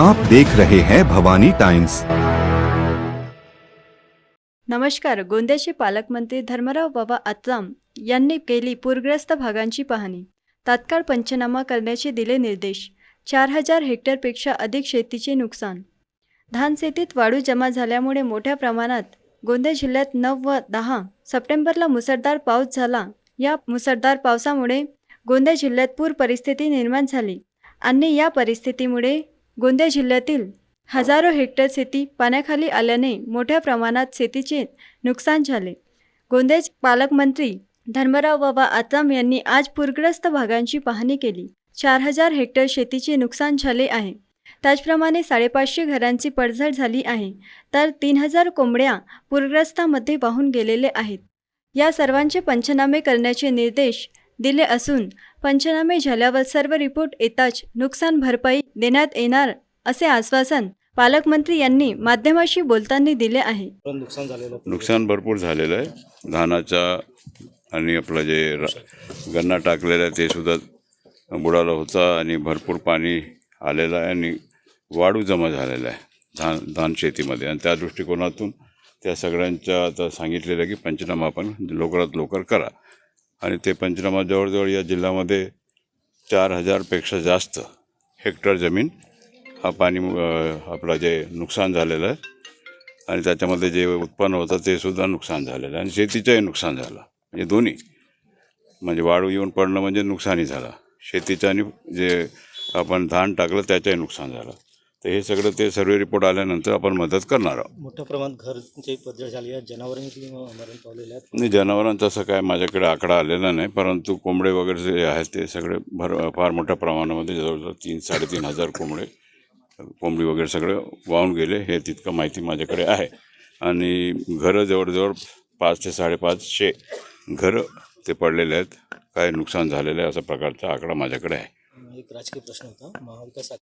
आप देख रहे हैं भवानी टाइम्स नमस्कार गोंद्याचे पालकमंत्री धर्मराव बाबा आत्राम यांनी केली पूरग्रस्त भागांची पाहणी. तात्काळ पंचनामा करण्याचे दिले निर्देश. चार हजार हेक्टरपेक्षा अधिक शेतीचे नुकसान. धान शेतीत वाळू जमा झाल्यामुळे मोठ्या प्रमाणात गोंदिया जिल्ह्यात नऊ व दहा सप्टेंबरला मुसळधार पाऊस झाला. या मुसळधार पावसामुळे गोंदिया जिल्ह्यात पूर परिस्थिती निर्माण झाली आणि या परिस्थितीमुळे गोंदिया जिल्ह्यातील हजारो हेक्टर शेती पाण्याखाली आल्याने मोठ्या प्रमाणात शेतीचे नुकसान झाले. गोंदियाचे पालकमंत्री धर्मराव बाबा आत्राम यांनी आज पूरग्रस्त भागांची पाहणी केली. चार हजार हेक्टर शेतीचे नुकसान झाले आहे. त्याचप्रमाणे साडेपाचशे घरांची पडझड झाली आहे. तर तीन हजार कोंबड्या पूरग्रस्तामध्ये वाहून गेलेले आहेत. या सर्वांचे पंचनामे करण्याचे निर्देश दिले असून पंचनामे झाल्यावर सर्व रिपोर्ट येताच नुकसान भरपाई देण्यात येणार असे आश्वासन पालकमंत्री यांनी माध्यमाशी बोलताना दिले आहे. नुकसान झालेलं. नुकसान भरपूर झालेलं आहे. धानाचा आणि आपलं जे गन्ना टाकलेलं आहे ते सुद्धा बुडालं होतं आणि भरपूर पाणी आलेलं आहे आणि वाळू जमा झालेला आहे धान धान शेतीमध्ये. आणि त्या दृष्टिकोनातून त्या सगळ्यांच्या आता सांगितलेलं आहे की पंचनामा आपण लवकरात लवकर करा. आणि ते पंचनामा जवळजवळ या जिल्ह्यामध्ये चार हजारपेक्षा जास्त हेक्टर जमीन हा पाणी आपला आपलं जे नुकसान झालेलं आहे. आणि त्याच्यामध्ये जे उत्पन्न होतं ते सुद्धा नुकसान झालेलं आहे. आणि शेतीचंही नुकसान झालं. म्हणजे दोन्ही. म्हणजे वाळू येऊन पडणं म्हणजे नुकसानही झालं. शेतीचं आणि जे आपण धान टाकलं त्याचंही नुकसान झालं. तर हे सगळं ते सर्वे रिपोर्ट आल्यानंतर आपण मदत करणार आहोत. मोठ्या प्रमाणात घरची पद्धत झाली आहे जनावरांनी मरण पावलेले आहेत? नाही जनावरांचा असं काय माझ्याकडे आकडा आलेला नाही परंतु कोंबडे वगैरे जे आहेत ते सगळे भर फार मोठ्या प्रमाणामध्ये जवळजवळ तीन साडेतीन हजार कोंबडे कोंबडी वगैरे सगळं वाहून गेले हे तितकं माहिती माझ्याकडे आहे. आणि घरं जवळजवळ पाच ते साडेपाचशे घरं ते पडलेले आहेत. काय नुकसान झालेलं आहे असा प्रकारचा आकडा माझ्याकडे आहे. एक राजकीय प्रश्न होता महाविकास